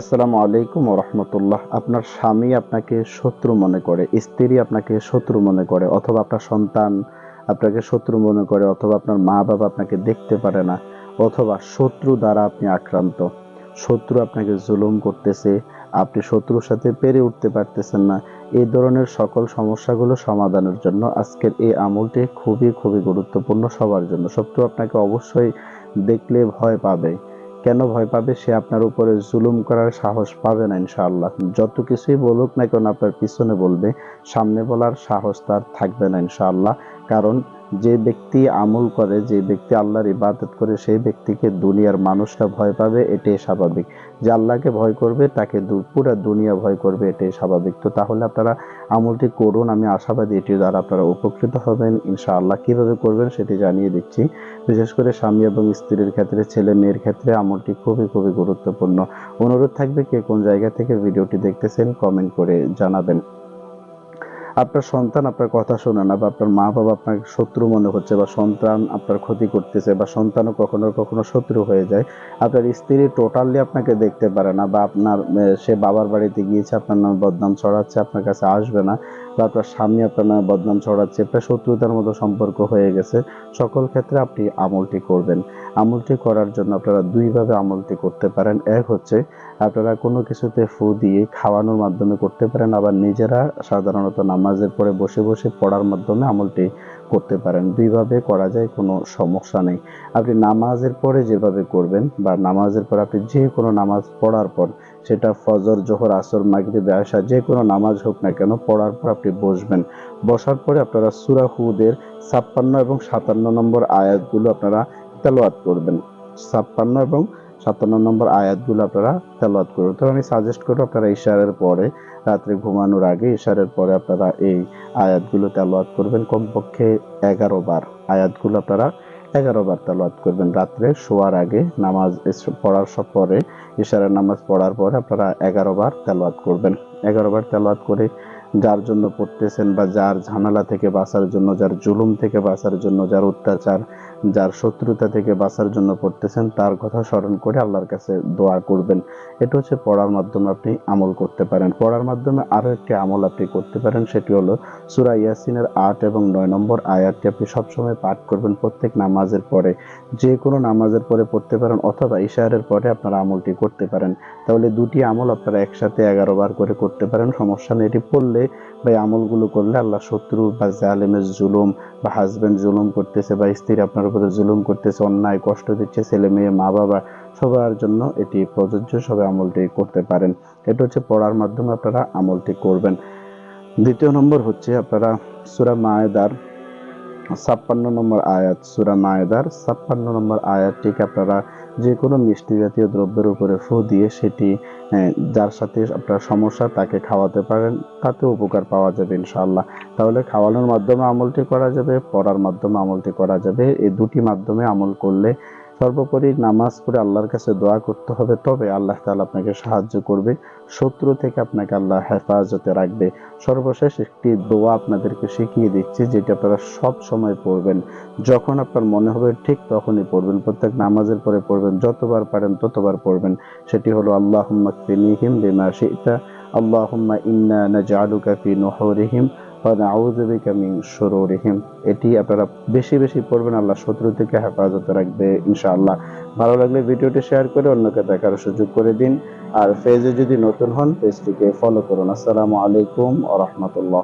আসসালামু আলাইকুম রহমতুল্লাহ। আপনার স্বামী আপনাকে শত্রু মনে করে, স্ত্রী আপনাকে শত্রু মনে করে, অথবা আপনার সন্তান আপনাকে শত্রু মনে করে, অথবা আপনার মা বাবা আপনাকে দেখতে পারে না, অথবা শত্রু দ্বারা আপনি আক্রান্ত। শত্রু আপনাকে জুলুম করতেছে, আপনি শত্রুর সাথে পেরে উঠতে পারতেছেন না। এই ধরনের সকল সমস্যাগুলো সমাধানের জন্য আজকের এই আমলটি খুবই খুবই গুরুত্বপূর্ণ সবার জন্য। শত্রু আপনাকে অবশ্যই দেখলে ভয় পাবে। কেন ভয় পাবে? সে আপনার উপরে জুলুম করার সাহস পাবে না, ইনশাআল্লাহ। যত কিছুই বলুক না কেন আপনার পিছনে বলবে, সামনে বলার সাহস তার থাকবে না, ইনশাআল্লাহ। কারণ যে ব্যক্তি আমল করে, যে ব্যক্তি আল্লাহর ইবাদত করে, সেই ব্যক্তিকে দুনিয়ার মানুষরা ভয় পাবে, এটাই স্বাভাবিক। যে আল্লাহকে ভয় করবে, তাকে পুরো দুনিয়া ভয় করবে, এটাই স্বাভাবিক। তো তাহলে আপনারা আমলটি করুন, আমি আশাবাদী এটি দ্বারা আপনারা উপকৃত হবেন। ইনশাআল্লাহ কীভাবে করবেন সেটি জানিয়ে দিচ্ছি। বিশেষ করে স্বামী এবং স্ত্রীর ক্ষেত্রে, ছেলে মেয়ের ক্ষেত্রে আমলটি খুবই খুবই গুরুত্বপূর্ণ। অনুরোধ থাকবে কে কোন জায়গা থেকে ভিডিওটি দেখতেছেন, কমেন্ট করে জানাবেন। আপনার সন্তান আপনার কথা শোনে না, বা আপনার মা বাবা আপনাকে শত্রু মনে হচ্ছে বা সন্তান আপনার ক্ষতি করতেছে, বা সন্তানও কখনো কখনো শত্রু হয়ে যায়, আপনার স্ত্রী টোটালি আপনাকে দেখতে পারে না, বা আপনার সে বাবার বাড়িতে গিয়েছে, আপনার নাম বদনাম ছড়াচ্ছে, আপনার কাছে আসবে না। আপনার স্বামী আপনার নামে বদনাম ছড়াচ্ছে, প্রায় শত্রুতার মতো সম্পর্ক হয়ে গেছে। সকল ক্ষেত্রে আপনি আমলটি করবেন। আমলটি করার জন্য আপনারা দুইভাবে আমলটি করতে পারেন। এক হচ্ছে, আপনারা কোনো কিছুতে ফু দিয়ে খাওয়ানোর মাধ্যমে করতে পারেন, আবার নিজেরা সাধারণত নামাজের পরে বসে বসে পড়ার মাধ্যমে আমলটি করতে পারেন। দুইভাবে করা যায়, কোনো সমস্যা নেই। আপনি নামাজের পরে যেভাবে করবেন বা নামাজের পর আপনি যে কোনো নামাজ পড়ার পর, সেটা ফজর, জোহর, আসর, মাগরিবে আশা যে কোনো নামাজ হোক না কেন, পড়ার পর আপনি বসবেন। বসার পরে আপনারা সুরা হুদের ছাপ্পান্ন এবং সাতান্ন নম্বর আয়াতগুলো আপনারা তেলাওয়াত করবেন। ছাপ্পান্ন এবং সাতান্ন নম্বর আয়াতগুলো আপনারা তেলাওয়াত করবেন তো আমি সাজেস্ট করব আপনারা ইশারের পরে, রাত্রে ঘুমানোর আগে ইশারের পরে আপনারা এই আয়াতগুলো তেলাওয়াত করবেন। কমপক্ষে এগারো বার আয়াতগুলো আপনারা এগারো বার তেলাওয়াত করবেন। রাত্রে শোয়ার আগে নামাজ পড়ার সব পরে ইশারের নামাজ পড়ার পরে আপনারা এগারো বার তেলাওয়াত করবেন। এগারো বার তেলাওয়াত করে যার জন্য পড়তেছেন বা যার ঝামেলা থেকে বাঁচার জন্য, যার জুলুম থেকে বাঁচার জন্য, যার অত্যাচার, যার শত্রুতা থেকে বাঁচার জন্য পড়তেছেন, তার কথা স্মরণ করে আল্লাহর কাছে দোয়া করবেন। এটা হচ্ছে পড়ার মাধ্যমে আপনি আমল করতে পারেন। পড়ার মাধ্যমে আরও একটি আমল আপনি করতে পারেন, সেটি হলো সুরা ইয়াসিনের আট এবং নয় নম্বর আয়াতটি আপনি সবসময় পাঠ করবেন প্রত্যেক নামাজের পরে। যে কোনো নামাজের পরে পড়তে পারেন অথবা ইশারের পরে আপনারা আমলটি করতে পারেন। তাহলে দুটি আমল আপনারা একসাথে এগারো বার করে করতে পারেন, সমস্যা নেই। এটি পড়লে বা এই আমলগুলো করলে আল্লাহ শত্রু বা জালেমের জুলুম বা হাজব্যান্ড জুলুম করতেছে বা স্ত্রী আপনার উপরে জুলুম করতেছে, অন্যায় কষ্ট দিচ্ছে, ছেলে মেয়ে, মা বাবা, সবার জন্য এটি প্রযোজ্য, সবাই আমলটি করতে পারেন। এটা হচ্ছে পড়ার মাধ্যমে আপনারা আমলটি করবেন। দ্বিতীয় নম্বর হচ্ছে আপনারা সুরা মায়েদার ছাপ্পান্ন নম্বর আয়াত, সুরা মায়েদার ছাপ্পান্ন নম্বর আয়াতটিকে আপনারা যে কোনো মিষ্টি জাতীয় দ্রব্যের উপরে ফু দিয়ে সেটি যার সাথে আপনার সমস্যা তাকে খাওয়াতে পারেন তাতে উপকার পাওয়া যাবে ইনশাআল্লাহ। তাহলে খাওয়ানোর মাধ্যমে আমলটি করা যাবে, পড়ার মাধ্যমে আমলটি করা যাবে। এই দুটি মাধ্যমে আমল করলে সর্বোপরি নামাজ পড়ে আল্লাহর কাছে দোয়া করতে হবে, তবে আল্লাহ তাআলা আপনাকে সাহায্য করবে, শত্রু থেকে আপনাকে আল্লাহ হেফাজতে রাখবে। সর্বশেষ একটি দোয়া আপনাদেরকে শিখিয়ে দিচ্ছি, যেটা আপনারা সব সময় পড়বেন। যখন আপনার মনে হবে ঠিক তখনই পড়বেন, প্রত্যেক নামাজের পরে পড়বেন, যতবার পারেন ততবার পড়বেন। সেটি হলো, আল্লাহুম্মা কফিনিহিম বিমা শি'তা, আল্লাহুম্মা ইন্না নাজআলুকা ফি নুহুরিহিম এটি আপনারা বেশি বেশি পড়বেন, আল্লাহ শত্রু থেকে হেফাজত রাখবে ইনশাআল্লাহ। ভালো লাগলে ভিডিওটি শেয়ার করে অন্যকে দেখার সুযোগ করে দিন। আর ফেজে যদি নতুন হন, পেজটিকে ফলো করুন। আসসালামু আলাইকুম আ রাহমাতুল্লাহ।